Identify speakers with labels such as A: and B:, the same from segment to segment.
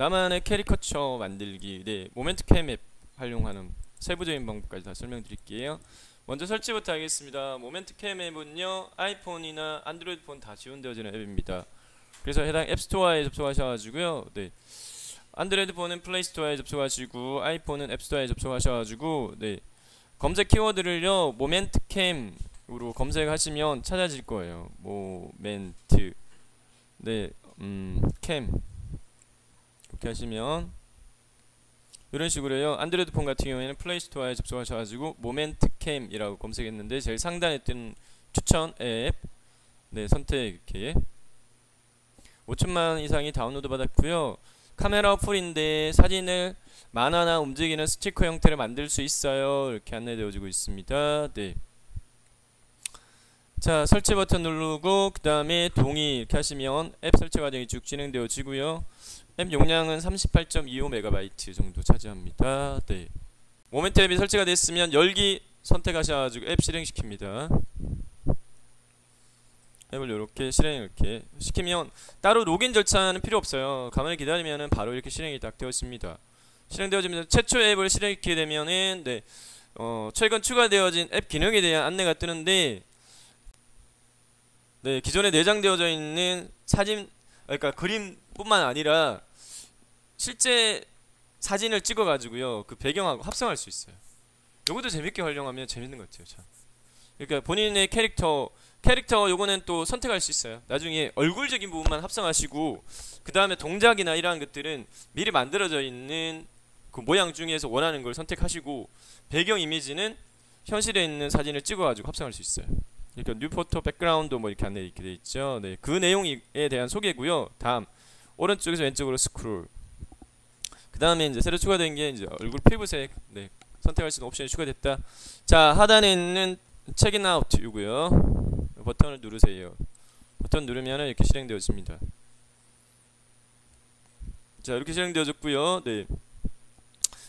A: 나만의 캐리커처 만들기 네 모멘트 캠앱 활용하는 세부적인 방법까지 다 설명드릴게요. 먼저 설치부터 하겠습니다. 모멘트 캠앱은요 아이폰이나 안드로이드 폰 다 지원되어지는 앱입니다. 그래서 해당 앱스토어에 접속하셔가지고요 네 안드로이드 폰은 플레이스토어에 접속하시고 아이폰은 앱스토어에 접속하셔가지고 네 검색 키워드를요 모멘트 캠으로 검색하시면 찾아질 거예요. 모멘트 네음캠 이렇게 하시면 이런 식으로요. 안드로이드 폰 같은 경우에는 플레이스토어에 접속하셔가지고 모멘트 캠이라고 검색했는데 제일 상단에 뜬 추천 앱 네, 선택 이렇게 5천만 이상이 다운로드 받았고요. 카메라 어플인데 사진을 만화나 움직이는 스티커 형태를 만들 수 있어요. 이렇게 안내되어지고 있습니다. 네. 자 설치 버튼 누르고 그 다음에 동의 이렇게 하시면 앱 설치 과정이 쭉 진행되어지고요 앱 용량은 38.25MB 정도 차지합니다. 네. 모멘트 앱이 설치가 됐으면 열기 선택하셔가지고 앱 실행시킵니다. 앱을 이렇게 실행 이렇게 시키면 따로 로그인 절차는 필요 없어요. 가만히 기다리면 바로 이렇게 실행이 딱 되었습니다. 실행되어집니다 최초 앱을 실행시키게 되면은 네, 어, 최근 추가되어진 앱 기능에 대한 안내가 뜨는데 네, 기존에 내장되어져 있는 사진, 그러니까 그림뿐만 아니라 실제 사진을 찍어가지고요, 그 배경하고 합성할 수 있어요. 요것도 재밌게 활용하면 재밌는 것 같아요, 참. 그러니까 본인의 캐릭터, 캐릭터 요거는 또 선택할 수 있어요. 나중에 얼굴적인 부분만 합성하시고, 그 다음에 동작이나 이러한 것들은 미리 만들어져 있는 그 모양 중에서 원하는 걸 선택하시고, 배경 이미지는 현실에 있는 사진을 찍어가지고 합성할 수 있어요. 그러니까 뉴 포토 백그라운드 뭐 이렇게 안내 이렇게 돼 있죠. 네, 그 내용에 대한 소개고요. 다음 오른쪽에서 왼쪽으로 스크롤. 그 다음에 이제 새로 추가된 게 이제 얼굴 피부색 네, 선택할 수 있는 옵션이 추가됐다. 자 하단에 있는 체인 아웃 이고요. 버튼을 누르세요. 버튼 누르면 이렇게 실행되어집니다. 자 이렇게 실행되어졌고요. 네.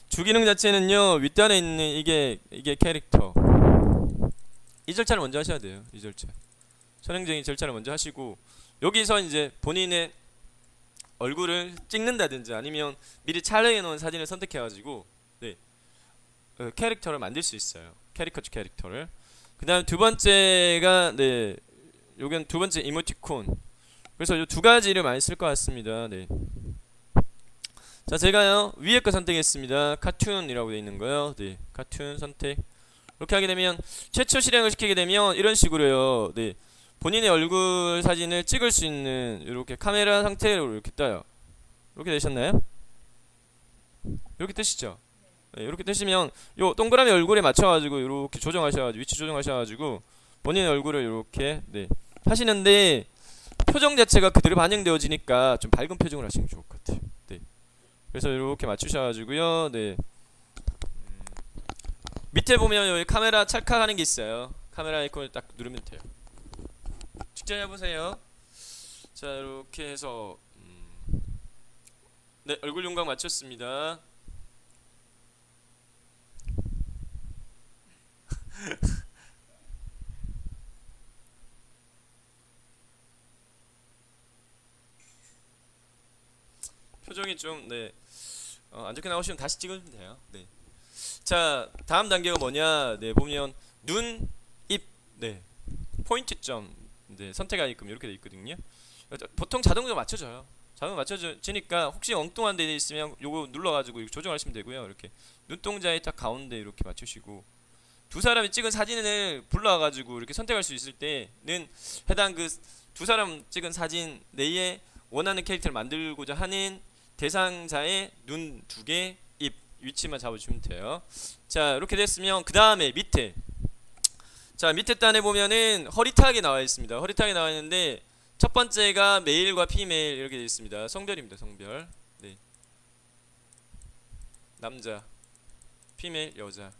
A: 주기능 자체는요 윗단에 있는 이게 이게 캐릭터 이 절차를 먼저 하셔야 돼요. 이 절차. 선행적인 절차를 먼저 하시고 여기서 이제 본인의 얼굴을 찍는다든지 아니면 미리 촬영해 놓은 사진을 선택해 가지고 네. 어, 캐릭터를 만들 수 있어요. 캐리커처 캐릭터를. 그다음 두 번째가 네. 요건 두 번째 이모티콘. 그래서 이 두 가지를 많이 쓸 것 같습니다. 네. 자, 제가요. 위에 거 선택했습니다. 카툰이라고 되어 있는 거요. 네. 카툰 선택. 이렇게 하게 되면 최초 실행을 시키게 되면 이런 식으로요. 네. 본인의 얼굴 사진을 찍을 수 있는 이렇게 카메라 상태로 이렇게 떠요. 이렇게 되셨나요? 이렇게 뜨시죠? 네, 이렇게 뜨시면 요 동그라미 얼굴에 맞춰가지고 이렇게 조정하셔가지고 위치 조정하셔가지고 본인의 얼굴을 이렇게 네 하시는데 표정 자체가 그대로 반영되어지니까 좀 밝은 표정을 하시는 게 좋을 것 같아요. 네. 그래서 이렇게 맞추셔가지고요. 네. 밑에 보면 여기 카메라 찰칵하는 게 있어요. 카메라 아이콘을 딱 누르면 돼요. 직접 해보세요. 자 이렇게 해서 음 네 얼굴 윤곽 맞췄습니다. 표정이 좀 네. 어, 안 좋게 나오시면 다시 찍으면 돼요. 네. 자 다음 단계가 뭐냐 네 보면 눈, 입, 네 포인트점 네 선택하게끔 이렇게 돼 있거든요. 보통 자동으로 맞춰져요. 자동 맞춰지니까 혹시 엉뚱한 데 있으면 요거 눌러가지고 조정하시면 되고요. 이렇게 눈동자의 딱 가운데 이렇게 맞추시고 두 사람이 찍은 사진을 불러가지고 이렇게 선택할 수 있을 때는 해당 그 두 사람 찍은 사진 내에 원하는 캐릭터를 만들고자 하는 대상자의 눈 두 개, 위치만 잡아주면 돼요. 자 이렇게 됐으면 그 다음에 밑에 자 밑에 단에 보면은 허리타기 나와 있습니다. 허리타기 나와 있는데 첫 번째가 메일과 피메일 이렇게 되어 있습니다. 성별입니다. 성별. 네. 남자, 피메일, 여자.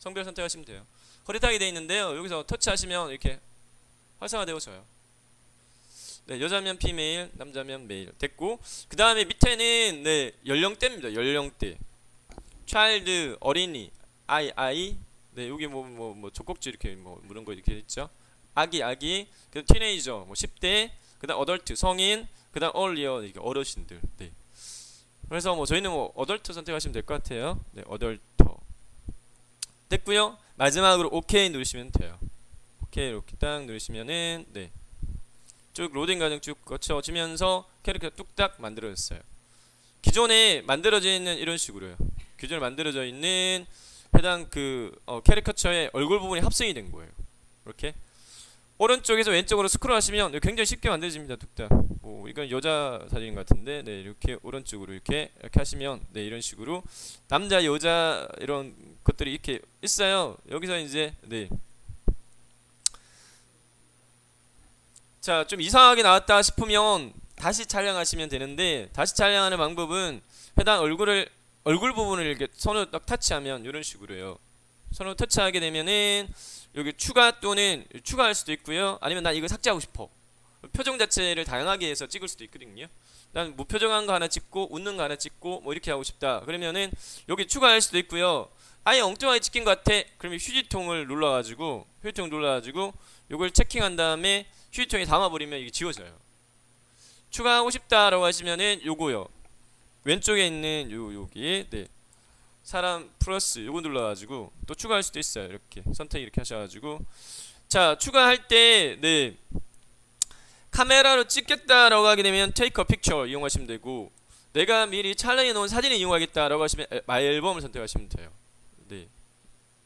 A: 성별 선택하시면 돼요. 허리타기 되어 있는데요. 여기서 터치하시면 이렇게 활성화되어져요. 네, 여자면 피메일, 남자면 메일. 됐고 그 다음에 밑에는 네 연령대입니다. 연령대. child 어린이 아이 아이 네 여기 뭐 뭐 뭐 젖꼭지 이렇게 뭐 이런 거 이렇게 있죠 아기 아기 그 티네이저 뭐 10대 그 다음 어덜트 성인 그 다음 얼리어 이게 어르신들 네 그래서 뭐 저희는 뭐 어덜트 선택하시면 될 것 같아요. 네, 어덜터. 됐고요. 마지막으로 OK 누르시면 돼요. OK 이렇게 딱 누르시면은 네. 쭉 로딩 과정 쭉 거쳐지면서 캐릭터 뚝딱 만들어졌어요. 기존에 만들어져 있는 이런 식으로요. 기존에 만들어져 있는 해당 그 어, 캐리커처의 얼굴 부분이 합성이 된 거예요. 이렇게 오른쪽에서 왼쪽으로 스크롤하시면 굉장히 쉽게 만들어집니다. 뚝딱. 뭐 이건 여자 사진 같은데 네 이렇게 오른쪽으로 이렇게 이렇게 하시면 네 이런 식으로 남자 여자 이런 것들이 이렇게 있어요. 여기서 이제 네. 자, 좀 이상하게 나왔다 싶으면 다시 촬영하시면 되는데 다시 촬영하는 방법은 해당 얼굴을 얼굴 부분을 이렇게 손으로 딱 터치하면 이런 식으로요. 손으로 터치하게 되면은 여기 추가 또는 추가할 수도 있고요. 아니면 난 이거 삭제하고 싶어. 표정 자체를 다양하게 해서 찍을 수도 있거든요. 난 무표정한 거 하나 찍고 웃는 거 하나 찍고 뭐 이렇게 하고 싶다. 그러면은 여기 추가할 수도 있고요. 아예 엉뚱하게 찍힌 것 같아. 그러면 휴지통을 눌러가지고 휴지통 눌러가지고 요걸 체킹한 다음에 휴지통에 담아버리면 이게 지워져요. 추가하고 싶다라고 하시면은 요거요. 왼쪽에 있는 요 여기 네 사람 플러스 요거 눌러가지고 또 추가할 수도 있어요. 이렇게 선택 이렇게 하셔가지고 자 추가할 때네 카메라로 찍겠다라고 하게 되면 테이크 어 픽처 이용하시면 되고 내가 미리 촬영해 놓은 사진을 이용하겠다라고 하시면 마이 앨범을 선택하시면 돼요. 네.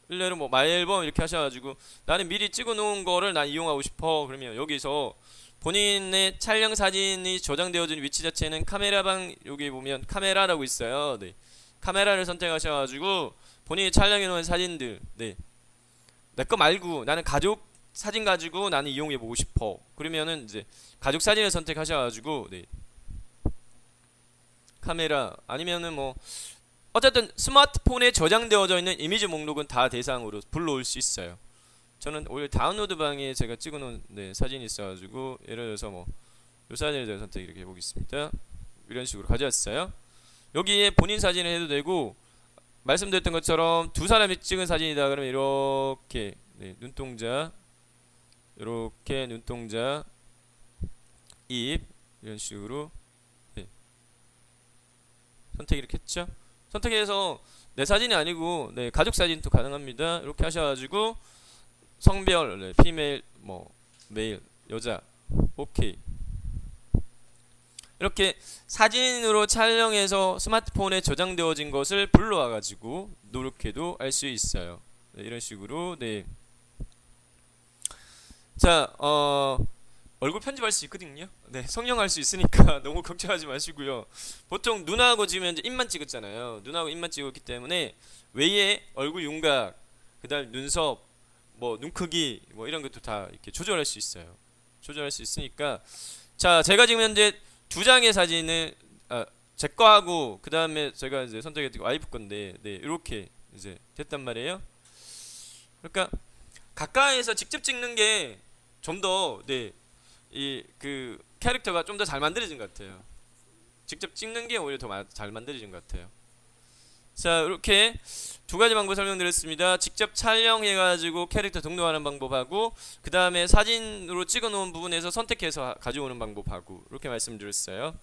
A: 일례로 뭐 마이 앨범 이렇게 하셔가지고 나는 미리 찍어 놓은 거를 난 이용하고 싶어 그러면 여기서 본인의 촬영 사진이 저장되어진 위치 자체는 카메라방 여기 보면 카메라라고 있어요. 네. 카메라를 선택하셔가지고 본인이 촬영해 놓은 사진들 네. 내 거 말고 나는 가족 사진 가지고 나는 이용해 보고 싶어. 그러면은 이제 가족 사진을 선택하셔가지고 네. 카메라 아니면은 뭐 어쨌든 스마트폰에 저장되어져 있는 이미지 목록은 다 대상으로 불러올 수 있어요. 저는 오히려 다운로드 방에 제가 찍어놓은 네, 사진이 있어가지고 예를 들어서 뭐 이 사진을 제가 선택 이렇게 해보겠습니다. 이런 식으로 가져왔어요. 여기에 본인 사진을 해도 되고 말씀드렸던 것처럼 두 사람이 찍은 사진이다 그러면 이렇게 네, 눈동자 이렇게 눈동자 입 이런 식으로 네. 선택 이렇게 했죠. 선택해서 내 사진이 아니고 네, 가족 사진도 가능합니다. 이렇게 하셔가지고 성별, 네, 피메일, 뭐 메일, 여자, 오케이. 이렇게 사진으로 촬영해서 스마트폰에 저장되어진 것을 불러와 가지고 노력해도 알 수 있어요. 네, 이런 식으로 네. 자, 어, 얼굴 편집할 수 있거든요. 네, 성형할 수 있으니까 너무 걱정하지 마시고요. 보통 눈하고 지금 현재 입만 찍었잖아요. 눈하고 입만 찍었기 때문에 외에 얼굴 윤곽, 그다음 눈썹, 뭐 눈 크기 뭐 이런 것도 다 이렇게 조절할 수 있어요. 조절할 수 있으니까 자 제가 지금 현재 두 장의 사진을 아, 제 거하고 그 다음에 제가 이제 선택했던 와이프 건데 네 이렇게 이제 됐단 말이에요. 그러니까 가까이에서 직접 찍는 게 좀 더 네 이 그 캐릭터가 좀 더 잘 만들어진 것 같아요. 직접 찍는 게 오히려 더 잘 만들어진 것 같아요. 자 이렇게 두 가지 방법 설명드렸습니다. 직접 촬영해가지고 캐릭터 등록하는 방법하고 그 다음에 사진으로 찍어놓은 부분에서 선택해서 가져오는 방법하고 이렇게 말씀드렸어요.